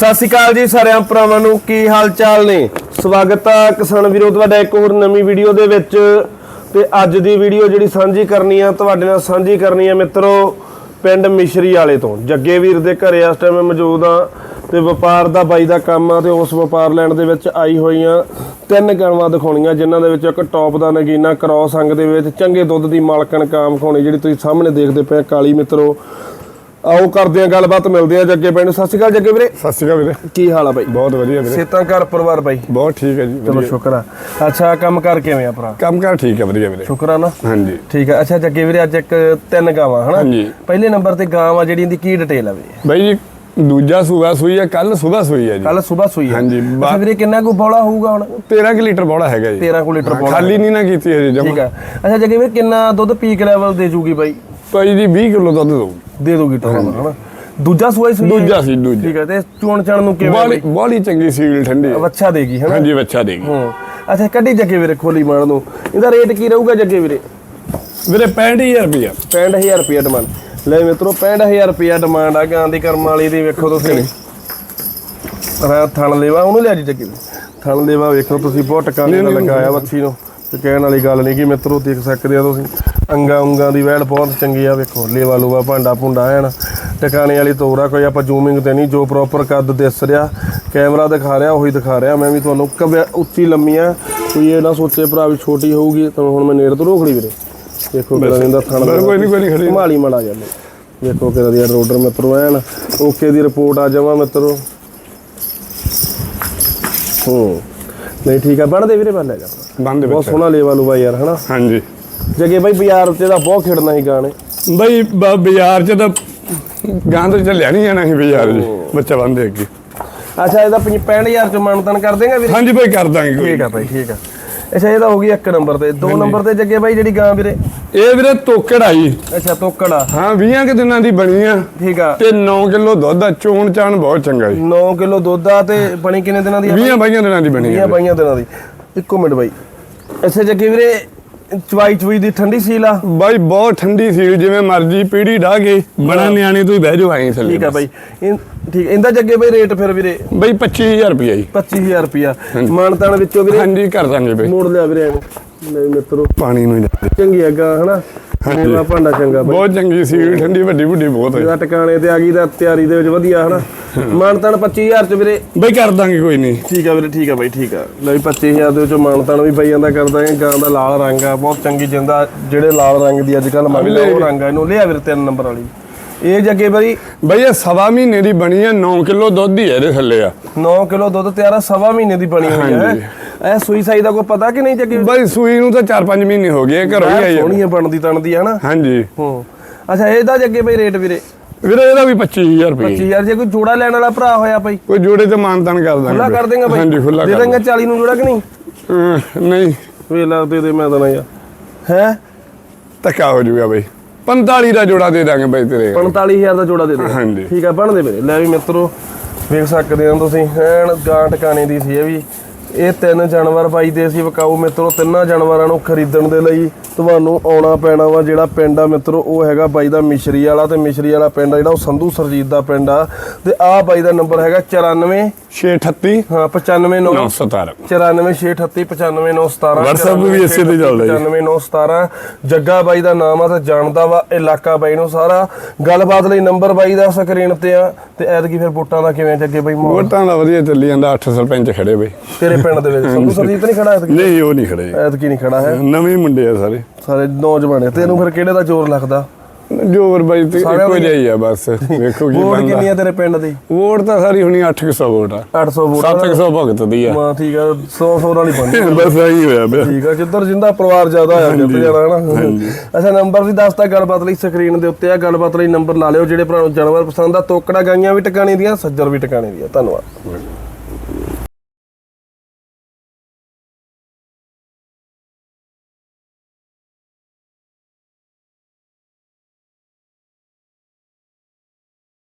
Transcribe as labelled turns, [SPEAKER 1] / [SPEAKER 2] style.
[SPEAKER 1] ਸਤਿ ਸ਼੍ਰੀ ਅਕਾਲ ਜੀ ਸਾਰਿਆਂ ਭਰਾਵਾਂ ਨੂੰ, ਕੀ ਹਾਲ ਚਾਲ ਨੇ? ਸਵਾਗਤ ਆ ਕਿਸਾਨ ਵੀਰੋ, ਤੁਹਾਡਾ ਇੱਕ ਹੋਰ ਨਵੀਂ ਵੀਡੀਓ ਦੇ ਵਿੱਚ। ਤੇ ਅੱਜ ਦੀ ਵੀਡੀਓ ਜਿਹੜੀ ਸਾਂਝੀ ਕਰਨੀ ਆ, ਤੁਹਾਡੇ ਨਾਲ ਸਾਂਝੀ ਕਰਨੀ ਆ ਮਿੱਤਰੋ, ਪਿੰਡ ਮਿਸ਼ਰੀ ਵਾਲੇ ਤੋਂ। ਜੱਗੇ ਵੀਰ ਦੇ ਘਰੇ ਇਸ ਟਾਈਮ ਮੌਜੂਦ ਆ ਤੇ ਵਪਾਰ ਦਾ ਬਾਈ ਦਾ ਕੰਮ ਆ ਤੇ ਉਸ ਵਪਾਰ ਲੈਣ ਦੇ ਵਿੱਚ ਆਈ ਹੋਈਆਂ ਤਿੰਨ ਗਾਵਾਂ ਦਿਖਾਉਣੀਆਂ, ਜਿਨ੍ਹਾਂ ਦੇ ਵਿੱਚ ਇੱਕ ਟੌਪ ਦਾ ਨਗੀਨਾ ਕ੍ਰੋਸ ਅੰਗ ਦੇ ਵਿੱਚ, ਚੰਗੇ ਦੁੱਧ ਦੀ ਮਾਲਕਣ ਕਾਮ ਖਾਉਣੀ ਜਿਹੜੀ ਤੁਸੀਂ ਸਾਹਮਣੇ ਦੇਖਦੇ ਪਏ ਕਾਲੀ ਮਿੱਤਰੋ। ਆਓ ਕਰਦੇ ਆ ਗੱਲਬਾਤ ਮਿਲਦੇ ਆ ਜੱਗੇ ਪਿੰਡ। ਸਤਿ ਸ਼੍ਰੀ ਅਕਾਲ ਜੱਗੇ ਵੀਰੇ।
[SPEAKER 2] ਸਤਿ ਸ਼੍ਰੀ ਅਕਾਲ ਵੀਰੇ।
[SPEAKER 1] ਕੀ ਹਾਲ ਆ ਬਾਈ?
[SPEAKER 2] ਬਹੁਤ ਵਧੀਆ ਵੀਰੇ।
[SPEAKER 1] ਸੇਤਾਂ ਘਰ ਪਰਿਵਾਰ ਬਾਈ?
[SPEAKER 2] ਬਹੁਤ ਠੀਕ ਹੈ ਜੀ
[SPEAKER 1] ਚਲੋ। ਸ਼ੁਕਰ ਆ। ਅੱਛਾ ਕੰਮ ਕਰ ਕਿਵੇਂ ਆ ਭਰਾ?
[SPEAKER 2] ਕੰਮ ਕਾਰ ਠੀਕ ਹੈ ਵਧੀਆ ਵੀਰੇ।
[SPEAKER 1] ਸ਼ੁਕਰ ਆ ਨਾ?
[SPEAKER 2] ਹਾਂਜੀ।
[SPEAKER 1] ਠੀਕ ਆ। ਅੱਛਾ ਜੱਗੇ ਵੀਰੇ ਅੱਜ ਇੱਕ ਤਿੰਨ ਗਾਵਾਂ ਹਨਾ?
[SPEAKER 2] ਹਾਂਜੀ।
[SPEAKER 1] ਪਹਿਲੇ ਨੰਬਰ ਤੇ ਗਾਂ ਆ ਜਿਹੜੀ ਇਹਦੀ ਕੀ ਡਿਟੇਲ ਆ ਵੀਰੇ?
[SPEAKER 2] ਬਾਈ ਜੀ ਦੂਜਾ ਸੂਆ ਸੂਈ ਹੈ ਕੱਲ ਸਵੇਰ ਸੂਈ ਹੈ ਜੀ।
[SPEAKER 1] ਕੱਲ ਸਵੇਰ ਸੂਈ ਆ।
[SPEAKER 2] ਹਾਂਜੀ,
[SPEAKER 1] ਅੱਛਾ ਵੀਰੇ ਕਿੰਨਾ ਕੁ ਬੋਲਾ ਹੋਊਗਾ ਹੁਣ?
[SPEAKER 2] 13 ਕਿ ਲੀਟਰ ਬੋੜਾ ਹੈਗਾ ਜੀ।
[SPEAKER 1] 13 ਕੁ ਲੀਟਰ
[SPEAKER 2] ਹਾਂ,
[SPEAKER 1] ਬੋਲਾ।
[SPEAKER 2] ਖਾਲੀ ਨਹੀਂ ਨਾ ਕੀਤੀ ਹਜੇ
[SPEAKER 1] ਠੀਕ
[SPEAKER 2] ਜਮਾ
[SPEAKER 1] ਆ। ਅੱਛਾ ਜੱਗੇ ਵੀਰੇ ਕਿੰਨਾ ਦੁੱਧ ਪੀਕ ਲੈਵਲ ਦੇ ਜੂਗੀ ਬਾਈ?
[SPEAKER 2] ਭਾਈ ਜੀ 20 ਕਿਲੋ ਦੁੱਧ ਦੋ।
[SPEAKER 1] ਦੇ ਦੋਗੀ ਟੋਨ ਹਨਾ। ਦੂਜਾ ਸੂਆ ਹੀ ਸੂਈ?
[SPEAKER 2] ਦੂਜਾ ਸੀ ਦੂਜਾ।
[SPEAKER 1] ਠੀਕ ਆ ਤੇ ਚੋਣ ਚਣ ਨੂੰ ਕਿਵੇਂ
[SPEAKER 2] ਬੋਲੀ ਬੋਲੀ ਚੰਗੀ ਸੀਲ ਠੰਡੀ ਹੈ।
[SPEAKER 1] ਦੇਗੀ ਹਨਾ?
[SPEAKER 2] ਹਾਂਜੀ ਬੱਚਾ ਦੇਗੀ
[SPEAKER 1] ਹੂੰ। ਅੱਛਾ ਕੱਢੀ ਜੱਗੇ ਵੀਰੇ ਖੋਲੀ ਮਾਰ ਨੂੰ। ਇਹਦਾ ਰੇਟ ਕੀ ਰਹੂਗਾ ਜੱਗੇ ਵੀਰੇ?
[SPEAKER 2] ਵੀਰੇ 65000 ਰੁਪਇਆ।
[SPEAKER 1] 65000 ਰੁਪਏ ਡਿਮਾਂਡ ਲੈ ਮਿੱਤਰੋ 65000 ਰੁਪਏ ਡਿਮਾਂਡ ਆ ਗਾਂ ਦੀ ਕਰਮ ਵਾਲੀ ਦੀ ਵੇਖੋ ਤੁਸੀਂ। ਰਾ ਥਣ ਲੇਵਾ ਉਹਨੂੰ ਲਿਆ ਜੀ ਜੱਗੀ ਥਣ ਲੇਵਾ ਵੇਖੋ ਤੁਸੀਂ ਬਹੁਤ ਟਿਕਾਣੇ ਨਾਲ ਲਗਾਇਆ ਬੱਚੀ ਨੂੰ। ਤੇ ਕਹਿਣ ਵਾਲੀ ਗੱਲ ਨਹੀਂ ਕਿ ਮਿੱਤਰੋ ਦੇਖ ਸਕਦੇ ਆ ਤੁਸੀਂ। ਅੰਗਾ ਉਂਗਾ ਦੀ ਵੈਲ ਬਹੁਤ ਚੰਗੀ ਆ ਵੇਖੋ ਲੇਵਾ ਲੂਵਾ ਭਾਂਡਾ ਭੁੰਡਾ ਐਨ। ਟਿਕਾਣੇ ਵਾਲੀ ਤੋਰਾ ਕੋਈ ਆਪਾਂ ਜ਼ੂਮਿੰਗ ਤੇ ਨਹੀਂ ਜੋ ਪ੍ਰੋਪਰ ਕੱਦ ਦਿਸ ਰਿਹਾ ਕੈਮਰਾ ਦਿਖਾ ਰਿਹਾ ਉਹੀ ਦਿਖਾ ਰਿਹਾ। ਮੈਂ ਵੀ ਤੁਹਾਨੂੰ ਕਵਿਆ ਉੱਚੀ ਲੰਮੀ ਆ ਕੋਈ ਇਹ ਨਾ ਸੋਚੇ ਭਰਾ ਵੀ ਛੋਟੀ ਹੋਊਗੀ ਤਾਂ ਹੁਣ ਮੈਂ ਨੇੜ ਤੋਂ ਰੋਕੜੀ ਵੀਰੇ। ਦੇਖੋ ਕਿਹੜਾ ਥਣ
[SPEAKER 2] ਕੋਈ ਨਹੀਂ ਕੋਈ ਨਹੀਂ ਖੜੀ
[SPEAKER 1] ਸੰਭਾਲੀ ਮੜਾ ਜਾਂਦੇ ਵੇਖੋ ਕਿਹਦਾ ਦੀ ਰੋਡਰ ਮਿੱਤਰੋ ਐਨ ਓਕੇ ਦੀ ਰਿਪੋਰਟ ਆ ਜਾਵਾਂ ਮਿੱਤਰੋ। ਹੂੰ ਨਹੀਂ ਠੀਕ ਆ ਬਣਦੇ ਵੀਰੇ ਬੰਦ ਜਾ
[SPEAKER 2] ਬੰਦ
[SPEAKER 1] ਬਹੁਤ ਸੋਹਣਾ ਲੇਵਾ ਲੂਵਾ ਯਾਰ ਹਨਾ?
[SPEAKER 2] ਹਾਂਜੀ।
[SPEAKER 1] ਜਗੇ ਬਾਈ ਬਾਜ਼ਾਰ ਤੇ ਦਾ ਬਹੁਤ ਖੇਡਣਾ ਸੀ ਗਾਣੇ।
[SPEAKER 2] ਬਾਈ ਬ- ਬਾਜ਼ਾਰ ਚ ਤਾਂ ਗਾਂ ਤੋਂ ਚੱਲਿਆ ਨਹੀਂ ਜਾਣਾ ਸੀ ਬਾਜ਼ਾਰ ਜੀ ਬੱਚਾ ਬੰਦੇ ਅੱਗੇ।
[SPEAKER 1] ਅੱਛਾ ਇਹਦਾ 65000 ਚ ਮਾਨਤਨ ਕਰ ਦੇਗਾ ਵੀਰੇ?
[SPEAKER 2] ਹਾਂਜੀ ਭਾਈ ਕਰ ਦਾਂਗੇ ਕੋਈ।
[SPEAKER 1] ਠੀਕ ਆ ਬਾਈ ਠੀਕ ਆ। ਅੱਛਾ ਇਹਦਾ ਹੋ ਗਈ ਇੱਕ ਨੰਬਰ ਤੇ। ਦੋ ਨੰਬਰ ਤੇ ਜੱਗੇ ਬਾਈ ਜਿਹੜੀ ਗਾਂ ਵੀਰੇ?
[SPEAKER 2] ਇਹ ਵੀਰੇ ਤੋਕੜ ਆਈ
[SPEAKER 1] ਅੱਛਾ ਤੋਕੜ। ਆ
[SPEAKER 2] ਹਾਂ 20 ਕਿ ਦਿਨਾਂ ਦੀ ਬਣੀ ਆ।
[SPEAKER 1] ਠੀਕ ਆ।
[SPEAKER 2] ਤੇ 9 ਕਿਲੋ ਦੁੱਧ ਆ ਚੋਣ ਚਾਣ ਬਹੁਤ ਚੰਗਾ ਜੀ।
[SPEAKER 1] 9 ਕਿਲੋ ਦੁੱਧ ਆ ਤੇ ਬਣੀ ਕਿੰਨੇ ਦਿਨਾਂ ਦੀ ਆ
[SPEAKER 2] 20 ਬਾਈਆਂ ਦਿਨਾਂ ਦੀ ਬਣੀ ਆ
[SPEAKER 1] ਬਾਈਆਂ ਦਿਨਾਂ ਦੀ। ਇੱਕੋ ਮਿੰਟ ਬਾਈ। ਅੱਛਾ ਜੱਗੇ ਵੀਰੇ ਚਵਾਈ ਚਵਾਈ ਦੀ ਠੰਡੀ ਸੀਲ ਆ?
[SPEAKER 2] ਬਾਈ ਬਹੁਤ ਠੰਡੀ ਸੀ ਜਿਵੇਂ ਮਰਜ਼ੀ ਪੀੜੀ ਢਾ ਕੇ ਬੜਾ ਨਿਆਣੇ ਤੋਂ ਹੀ ਬਹਿ ਜਾਓ ਆਏ ਥੱਲੇ
[SPEAKER 1] ਠੀਕ ਆ ਬਾਈ। ਠੀਕ ਇਹਦਾ ਜੱਗੇ ਬਾਈ ਰੇਟ ਫਿਰ ਵੀਰੇ?
[SPEAKER 2] ਬਾਈ 25000 ਰੁਪਇਆ ਜੀ।
[SPEAKER 1] 25000 ਰੁਪਿਆ ਮਾਨਤਾਨ ਵਿੱਚੋਂ ਵੀਰੇ?
[SPEAKER 2] ਹਾਂਜੀ ਕਰ ਦਾਂਗੇ ਬਾਈ।
[SPEAKER 1] ਮੋੜ ਲਿਆ ਵੀਰੇ ਐਵੇਂ ਨਹੀਂ ਮਿੱਤਰੋ।
[SPEAKER 2] ਪਾਣੀ ਨੂੰ
[SPEAKER 1] ਚੰਗੀ ਹੈਗਾ ਹਨਾ?
[SPEAKER 2] ਹਾਂਜੀ।
[SPEAKER 1] ਮੇਰਾ ਭਾਂਡਾ ਚੰਗਾ ਬਾਈ
[SPEAKER 2] ਬਹੁਤ ਚੰਗੀ ਸੀ ਠੰਡੀ ਵੱਡੀ ਵੱਡੀ ਬਹੁਤ ਹੈ।
[SPEAKER 1] ਇਹਦਾ ਟਿਕਾਣੇ ਤੇ ਆ ਗਈ ਤਾਂ ਤਿਆਰੀ ਦੇ ਵਿੱਚ ਵਧੀਆ ਹਨਾ? ਮਾਨਤਾਨ 25000 ਚ ਵੀਰੇ।
[SPEAKER 2] ਬਾਈ ਕਰ ਦਾਂਗੇ ਕੋਈ ਨਹੀਂ।
[SPEAKER 1] ਠੀਕ ਆ ਵੀਰੇ ਠੀਕ ਆ ਬਾਈ ਠੀਕ ਆ। ਲੈ ਵੀ 25000 ਦੇ ਵਿੱਚੋਂ ਮਾਨਤਾਨ ਵੀ ਬਾਈ ਜਾਂਦਾ ਕਰਦਾ ਹੈ ਗਾਂ ਦਾ ਲਾਲ ਰੰਗ ਆ ਬਹੁਤ ਚੰਗੀ ਜਿੰਦਾ ਜਿਹੜੇ ਲਾਲ ਰੰਗ ਦੀ ਅੱਜ ਕੱਲ ਮੰਗ
[SPEAKER 2] ਲੈ
[SPEAKER 1] ਉਹ ਰੰਗ ਆ ਇਹਨੂੰ ਲਿਆ ਵੀਰੇ ਤਿੰਨ ਨੰਬਰ ਵਾਲੀ। ਇਹ ਜੱਗੇ ਬਾਈ
[SPEAKER 2] ਬਾਈ ਇਹ ਸਵਾ ਮਹੀਨੇ ਦੀ ਬਣੀ ਆ 9 ਕਿਲੋ ਦੁੱਧ ਹੀ ਹੈ ਇਹਦੇ ਥੱਲੇ ਆ।
[SPEAKER 1] 9 ਕਿਲੋ ਦੁੱਧ ਤਿਆਰ ਆ ਸਵਾ ਮਹੀਨੇ ਦੀ ਬਣੀ ਹੋਈ ਹੈ?
[SPEAKER 2] ਹਾਂਜੀ।
[SPEAKER 1] ਇਹ ਸੂਈ ਸਾਈ ਦਾ ਕੋਈ ਪਤਾ ਕਿ ਨਹੀਂ ਜੱਗੇ
[SPEAKER 2] ਬਾਈ ਸੂਈ ਨੂੰ ਤਾਂ 4-5 ਮਹੀਨੇ ਹੋ ਗਏ ਘਰੋਂ ਹੀ ਆਈ
[SPEAKER 1] ਹੈ ਬਣਦੀ ਤਣਦੀ ਹੈ ਨਾ।
[SPEAKER 2] ਹਾਂਜੀ।
[SPEAKER 1] ਹੂੰ। ਅੱਛਾ ਇਹਦਾ ਜੱਗੇ ਬਾਈ ਰੇਟ ਵੀਰੇ?
[SPEAKER 2] ਵੀਰੇ ਇਹਦਾ ਵੀ 25000 ਰੁਪਏ।
[SPEAKER 1] 25000 ਜੇ ਕੋਈ ਜੋੜਾ ਲੈਣ ਵਾਲਾ ਭਰਾ ਹੋਇਆ ਬਾਈ?
[SPEAKER 2] ਕੋਈ ਜੋੜੇ ਤੇ ਮਾਨਤਾਨ ਕਰ ਦਾਂਗੇ
[SPEAKER 1] ਖੁੱਲਾ ਕਰ ਦੇਗਾ ਬਾਈ?
[SPEAKER 2] ਹਾਂਜੀ ਖੁੱਲਾ
[SPEAKER 1] ਦੇ
[SPEAKER 2] ਕਰ
[SPEAKER 1] ਦੇਂਗਾ 40 ਨੂੰ ਜੋੜਾ ਕਿ ਨਹੀਂ?
[SPEAKER 2] ਨਹੀਂ।
[SPEAKER 1] ਵੇ ਲਾ ਦੇ ਦੇ ਮੈਂ ਤਾਂ ਨਾ ਯਾਰ ਹੈ?
[SPEAKER 2] ਧੱਕਾ ਹੋ ਜੂਗਾ ਬਾਈ। 45 ਦਾ ਜੋੜਾ ਦੇ ਦਾਂਗੇ ਬਾਈ ਤੇਰੇ।
[SPEAKER 1] 45000 ਦਾ ਜੋੜਾ ਦੇ ਦੇ।
[SPEAKER 2] ਹਾਂਜੀ।
[SPEAKER 1] ਠੀਕ ਆ ਬਣਦੇ ਵੀਰੇ। ਲੈ ਵੀ ਮਿੱਤਰੋ ਵੇਖ ਸਕਦੇ ਹੋ ਤੁਸੀਂ। ਐਨ ਗਾਂ ਟਿਕਾਣੇ ਦੀ ਸੀ ਇਹ ਵੀ। ਇਹ ਤਿੰਨ ਜਾਨਵਰ ਬਾਈ ਦੇ ਅਸੀਂ ਵਿਕਾਊ ਮਿੱਤਰੋ ਤਿੰਨਾਂ ਜਾਨਵਰਾਂ ਨੂੰ ਖਰੀਦਣ ਦੇ ਲਈ ਤੁਹਾਨੂੰ ਆਉਣਾ ਪੈਣਾ ਵਾ ਜਿਹੜਾ ਪਿੰਡ ਆ ਮਿੱਤਰੋ ਉਹ ਹੈਗਾ ਬਾਈ ਦਾ ਮਿਸ਼ਰੀ ਵਾਲਾ ਤੇ ਮਿਸ਼ਰੀ ਵਾਲਾ ਪਿੰਡ ਆ ਜਿਹੜਾ ਉਹ ਸੰਧੂ ਸਰਜੀਤ ਦਾ ਪਿੰਡ ਆ। ਤੇ ਆਹ ਬਾਈ ਦਾ ਨੰਬਰ ਹੈਗਾ 94
[SPEAKER 2] 638
[SPEAKER 1] ਹਾਂ 95
[SPEAKER 2] 917
[SPEAKER 1] 9468959917
[SPEAKER 2] WhatsApp ਵੀ ਇਸੇ ਤੇ ਚੱਲਦਾ ਜੀ।
[SPEAKER 1] 99917 ਜੱਗਾ ਬਾਈ ਦਾ ਨਾਮ ਆ ਤੇ ਜਾਣਦਾ ਵਾ ਇਲਾਕਾ ਬਾਈ ਨੂੰ ਸਾਰਾ। ਗੱਲਬਾਤ ਲਈ ਨੰਬਰ ਬਾਈ ਦਾ ਸਕਰੀਨ ਤੇ ਆ ਤੇ ਐਤਕੀ ਫਿਰ ਵੋਟਾਂ ਦਾ ਕਿਵੇਂ ਜੱਗੇ ਬਾਈ
[SPEAKER 2] ਵੋਟਾਂ ਦਾ ਵਧੀਆ ਚੱਲੀ ਜਾਂਦਾ 8 ਸਰਪੰਚ ਖੜੇ ਬਈ।
[SPEAKER 1] ਤੇਰੇ ਪਿੰਡ ਦੇ ਵਿੱਚ ਸੰਧੂ ਸਰਜੀਤ ਨਹੀਂ ਖੜਾ ਐਤਕੀ?
[SPEAKER 2] ਨਹੀਂ ਉਹ ਨਹੀਂ ਖੜੇ।
[SPEAKER 1] ਐਤਕੀ ਨਹੀਂ ਖੜਾ ਹੈ।
[SPEAKER 2] ਨਵੇਂ ਮੁੰਡੇ ਆ ਸਾਰੇ।
[SPEAKER 1] ਸਾਰੇ ਨੌਜਵਾਨ ਆ। ਤੈਨੂੰ ਫਿਰ ਕਿਹੜੇ ਦਾ ਜ਼ੋਰ ਲੱਗਦਾ?
[SPEAKER 2] ਜੋਰ ਬਾਈ ਤੇ
[SPEAKER 1] ਸਾਰਿਆਂ
[SPEAKER 2] ਇੱਕੋ
[SPEAKER 1] ਦੀ-
[SPEAKER 2] ਜਿਹਾ ਹੀ ਆ ਬਸ। ਵੇਖੋ ਕੀ
[SPEAKER 1] ਵੋਟ ਕਿੰਨੀ ਆ ਤੇਰੇ ਪਿੰਡ ਦੀ?
[SPEAKER 2] ਵੋਟ ਤਾਂ ਸਾਰੀ ਹੁਣੀ 800 ਵੋਟ ਆ।
[SPEAKER 1] 800 ਵੋਟ।
[SPEAKER 2] 700 ਭਗਤ ਦੀ ਆ।
[SPEAKER 1] ਮਾ ਠੀਕ ਆ 100 100 ਵਾਲੀ ਬਣਦੀ
[SPEAKER 2] ਬਸ ਆਹੀ ਹੋਇਆ ਪਿਆ।
[SPEAKER 1] ਠੀਕ ਆ ਜਿੱਧਰ ਜਿੰਦਾ ਪਰਿਵਾਰ ਜ਼ਿਆਦਾ ਆ ਜਿੱਤ
[SPEAKER 2] ਹਾਂਜੀ।
[SPEAKER 1] ਜਾਣਾ ਹਨਾ?
[SPEAKER 2] ਹਾਂਜੀ।
[SPEAKER 1] ਅੱਛਾ ਨੰਬਰ ਵੀ ਦੱਸਤਾ ਗੱਲਬਾਤ ਲਈ ਸਕਰੀਨ ਦੇ ਉੱਤੇ ਆ। ਗੱਲਬਾਤ ਲਈ ਨੰਬਰ ਲਾ ਲਿਓ ਜਿਹੜੇ ਭਰਾ ਨੂੰ ਜਾਨਵਰ ਪਸੰਦ ਆ ਤੋਕੜਾ ਗਾਈਆਂ ਵੀ ਟਿਕਾਣੇ ਦੀਆਂ ਸੱਜਰ ਵੀ ਟਿਕਾਣੇ ਦੀਆਂ। ਧੰਨਵਾਦ।